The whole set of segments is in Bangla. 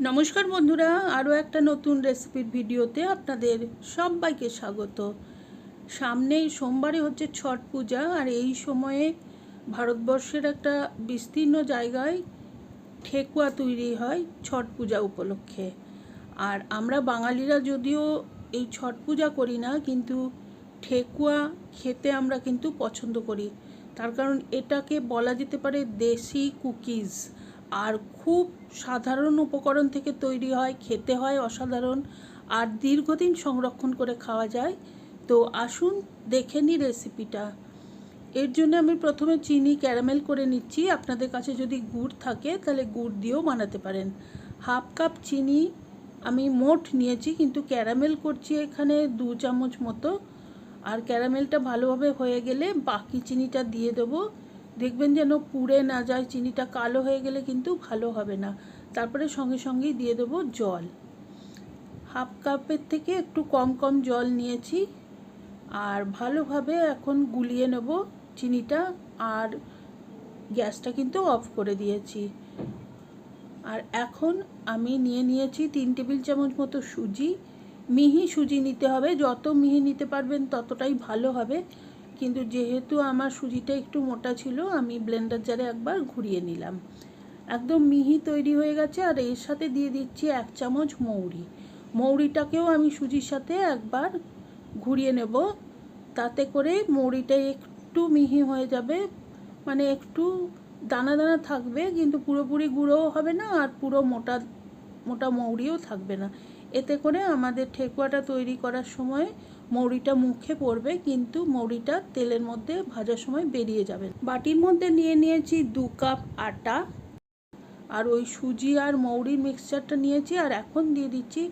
নমস্কার বন্ধুরা, আরও একটা নতুন রেসিপির ভিডিওতে আপনাদের সবাইকে স্বাগত। সামনেই সোমবারে হচ্ছে ছট পূজা, আর এই সময়ে ভারতবর্ষের একটা বিস্তীর্ণ জায়গায় ঠেকুয়া তৈরি হয় ছট পূজা উপলক্ষে। আর আমরা বাঙালিরা যদিও এই ছট পূজা করি না, কিন্তু ঠেকুয়া খেতে আমরা কিন্তু পছন্দ করি। তার কারণ এটাকে বলা যেতে পারে দেশি কুকিজ। আর খুব সাধারণ উপকরণ থেকে তৈরি হয়, খেতে হয় অসাধারণ। আর দীর্ঘদিন সংরক্ষণ করে খাওয়া যায়। তো আসুন দেখে নিই রেসিপিটা। এর জন্য আমি প্রথমে চিনি, ক্যারামেল করে নিচ্ছি। আপনাদের কাছে যদি গুড় থাকে, তাহলে গুড় দিয়েও বানাতে পারেন। হাফ কাপ চিনি আমি মোট নিয়েছি, কিন্তু ক্যারামেল করছি এখানে দু চামচ মতো। আর ক্যারামেলটা ভালোভাবে হয়ে গেলে বাকি চিনিটা দিয়ে দেবো। দেখবেন যেন পুড়ে না যায়, চিনিটা কালো হয়ে গেলে কিন্তু ভালো হবে না। তারপরে সঙ্গে সঙ্গেই দিয়ে দেবো জল। হাফ কাপের থেকে একটু কম কম জল নিয়েছি আর ভালোভাবে এখন গুলিয়ে নেব চিনিটা আর গ্যাসটা কিন্তু অফ করে দিয়েছি। আর এখন আমি নিয়ে নিয়েছি তিন টেবিল চামচ মতো সুজি। মিহি সুজি নিতে হবে, যত মিহি নিতে পারবেন ততটাই ভালো হবে। কিন্তু যেহেতু আমার সুজিটা একটু মোটা ছিল, আমি ব্লেন্ডার জারে একবার ঘুরিয়ে নিলাম। একদম মিহি তৈরি হয়ে গেছে আর এর সাথে দিয়ে দিচ্ছি এক চামচ মৌরি। মৌরিটাকেও আমি সুজির সাথে একবার ঘুরিয়ে নেব। তাতে করে মৌরিটা একটু মিহি হয়ে যাবে মানে একটু দানা দানা থাকবে, কিন্তু পুরোপুরি গুঁড়োও হবে না আর পুরো মোটা মোটা মৌরিও থাকবে না। এতে করে আমাদের ঠেকুয়াটা তৈরি করার সময় মৌরিটা মুখে পড়বে, কিন্তু মৌরিটা তেলের মধ্যে ভাজার সময় বেরিয়ে যাবে। বাটির মধ্যে নিয়ে নিয়েছি দু কাপ আটা আর ওই সুজি আর মৌরির মিক্সচারটা নিয়েছি আর এখন দিয়ে দিচ্ছি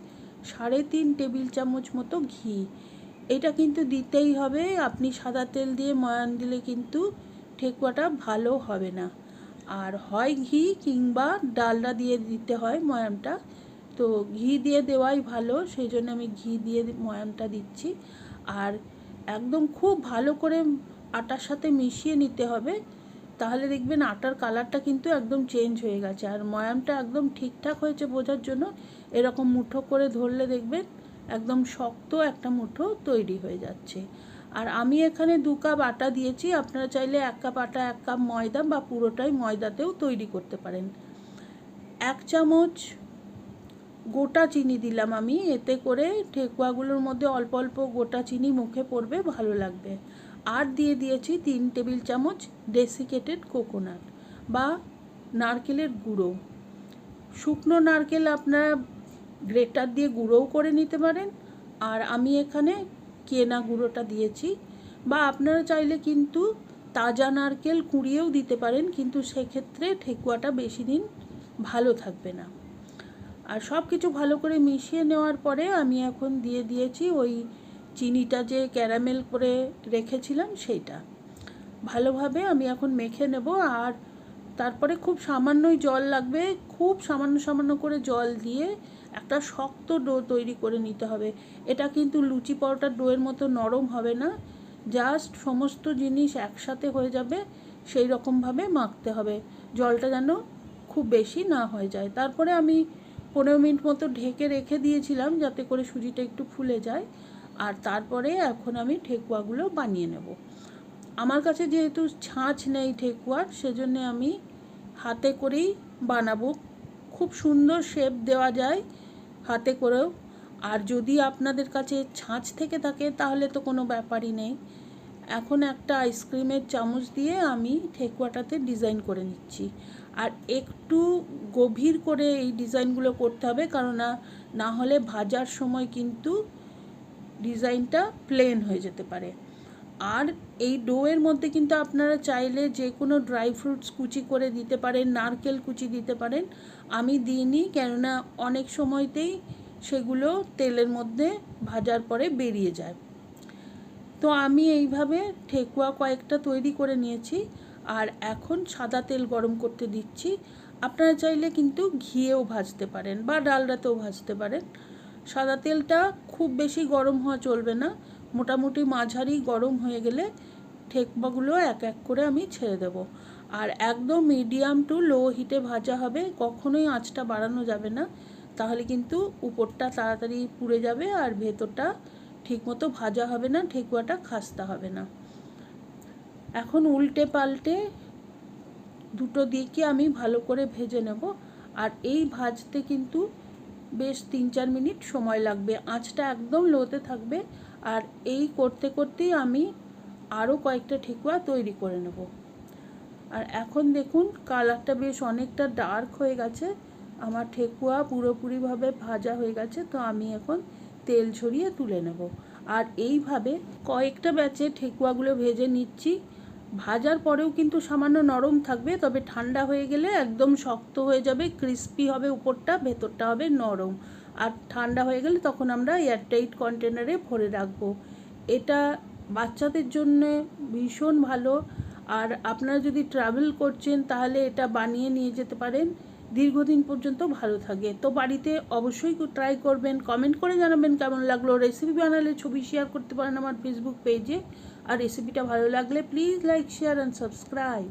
সাড়ে তিন টেবিল চামচ মতো ঘি। এটা কিন্তু দিতেই হবে, আপনি সাদা তেল দিয়ে ময়ান দিলে কিন্তু ঠেকুয়াটা ভালো হবে না। আর হয় ঘি কিংবা ডালডা দিয়ে দিতে হয় ময়ামটা তো ঘি দিয়ে দেওয়াই ভালো, সেই জন্য আমি ঘি দিয়ে ময়ামটা দিচ্ছি। আর একদম খুব ভালো করে আটার সাথে মিশিয়ে নিতে হবে, তাহলে দেখবেন আটার কালারটা কিন্তু একদম চেঞ্জ হয়ে গেছে। আর ময়ামটা একদম ঠিকঠাক হয়েছে বোঝার জন্য, এরকম মুঠো করে ধরলে দেখবেন একদম শক্ত একটা মুঠো তৈরি হয়ে যাচ্ছে। আর আমি এখানে দু কাপ আটা দিয়েছি, আপনারা চাইলে এক কাপ আটা, এক কাপ ময়দা বা পুরোটাই ময়দাতেও তৈরি করতে পারেন। এক চামচ গোটা চিনি দিলাম আমি, এতে করে ঠেকুয়াগুলোর মধ্যে অল্প অল্প গোটা চিনি মুখে পড়বে, ভালো লাগবে। আর দিয়ে দিয়েছি তিন টেবিল চামচ ডেসিকেটেড কোকোনাট বা নারকেলের গুঁড়ো। শুকনো নারকেল আপনারা গ্রেটার দিয়ে গুঁড়োও করে নিতে পারেন। আর আমি এখানে কেনা গুঁড়োটা দিয়েছি। বা আপনারা চাইলে কিন্তু তাজা নারকেল কুড়িয়েও দিতে পারেন, কিন্তু সেক্ষেত্রে ঠেকুয়াটা বেশি দিন ভালো থাকবে না। আর সব কিছু ভালো করে মিশিয়ে নেওয়ার পরে আমি এখন দিয়ে দিয়েছি ওই চিনিটা যে ক্যারামেল করে রেখেছিলাম সেইটা। ভালোভাবে আমি এখন মেখে নেব আর তারপরে খুব সামান্যই জল লাগবে, খুব সামান্য সামান্য করে জল দিয়ে একটা শক্ত ডো তৈরি করে নিতে হবে। এটা কিন্তু লুচি পরোটার ডোয়ের মতো নরম হবে না, জাস্ট সমস্ত জিনিস একসাথে হয়ে যাবে সেই রকমভাবে মাখতে হবে। জলটা যেন খুব বেশি না হয়ে যায়। তারপরে আমি পনেরো মিনিট মতো ঢেকে রেখে দিয়েছিলাম যাতে করে সুজিটা একটু ফুলে যায়। আর তারপরে এখন আমি ঠেকুয়াগুলো বানিয়ে নেব। আমার কাছে যেহেতু ছাঁচ নেই ঠেকুয়ার সেজন্য আমি হাতে করেই বানাবো। খুব সুন্দর শেপ দেওয়া যায় হাতে করেও। আর যদি আপনাদের কাছে ছাঁচ থেকে থাকে, তাহলে তো কোনো ব্যাপারই নেই। এখন একটা আইসক্রিমের চামচ দিয়ে আমি ঠেকুয়াটাতে ডিজাইন করে নিচ্ছি। আর একটু গভীর করে এই ডিজাইনগুলো করতে হবে, কারণ না হলে ভাজার সময় কিন্তু ডিজাইনটা প্লেন হয়ে যেতে পারে। আর এই ডোয়ের মধ্যে কিন্তু আপনারা চাইলে যে কোনো ড্রাই ফ্রুটস কুচি করে দিতে পারেন, নারকেল কুচি দিতে পারেন। আমি দিইনি, কেননা অনেক সময়তেই সেগুলো তেলের মধ্যে ভাজার পরে বেরিয়ে যায়। তো আমি এইভাবে ঠেকুয়া কয়েকটা তৈরি করে নিয়েছি আর এখন সাদা তেল গরম করতে দিচ্ছি। আপনারা চাইলে কিন্তু ঘিয়েও ভাজতে পারেন বা ডালডাতেও ভাজতে পারেন। সাদা তেলটা খুব বেশি গরম হওয়া চলবে না। মোটামুটি মাঝারি গরম হয়ে গেলে ঠেকবাগুলো এক এক করে আমি ছেড়ে দেব। আর একদম মিডিয়াম টু লো হিটে ভাজা হবে, কখনোই আঁচটা বাড়ানো যাবে না। তাহলে কিন্তু উপরটা তাড়াতাড়ি পুড়ে যাবে আর ভেতরটা ঠিকমতো ভাজা হবে না ঠেকুয়াটা খাস্তা হবে না। এখন উল্টে পাল্টে দুটো দিকে আমি ভালো করে ভেজে নেব। আর এই ভাজতে কিন্তু বেশ তিন চার মিনিট সময় লাগবে। আঁচটা একদম লোতে থাকবে। আর এই করতে করতেই আমি আরও কয়েকটা ঠেকুয়া তৈরি করে নেব। আর এখন দেখুন, কালারটা বেশ অনেকটা ডার্ক হয়ে গেছে। আমার ঠেকুয়া পুরোপুরিভাবে ভাজা হয়ে গেছে। তো আমি এখন তেল ছড়িয়ে তুলে নেব। আর এইভাবে কয়েকটা ব্যাচে ঠেকুয়াগুলো ভেজে নিচ্ছি। ভাজার পরেও কিন্তু সামান্য নরম থাকবে, তবে ঠান্ডা হয়ে গেলে একদম শক্ত হয়ে যাবে, ক্রিস্পি হবে উপরটা, ভেতরটা হবে নরম। আর ঠান্ডা হয়ে গেলে তখন আমরা এয়ারটাইট কন্টেনারে ভরে রাখব। এটা বাচ্চাদের জন্য ভীষণ ভালো। আর আপনারা যদি ট্রাভেল করছেন তাহলে এটা বানিয়ে নিয়ে যেতে পারেন। দীর্ঘদিন পর্যন্ত ভালো থাকে। তো বাড়িতে অবশ্যই ট্রাই করবেন কমেন্ট করে জানাবেন কেমন লাগল। রেসিপি বানালে ছবি শেয়ার করতে পারেন আমার ফেসবুক পেজে আর রেসিপিটা ভালো লাগলে please like share and subscribe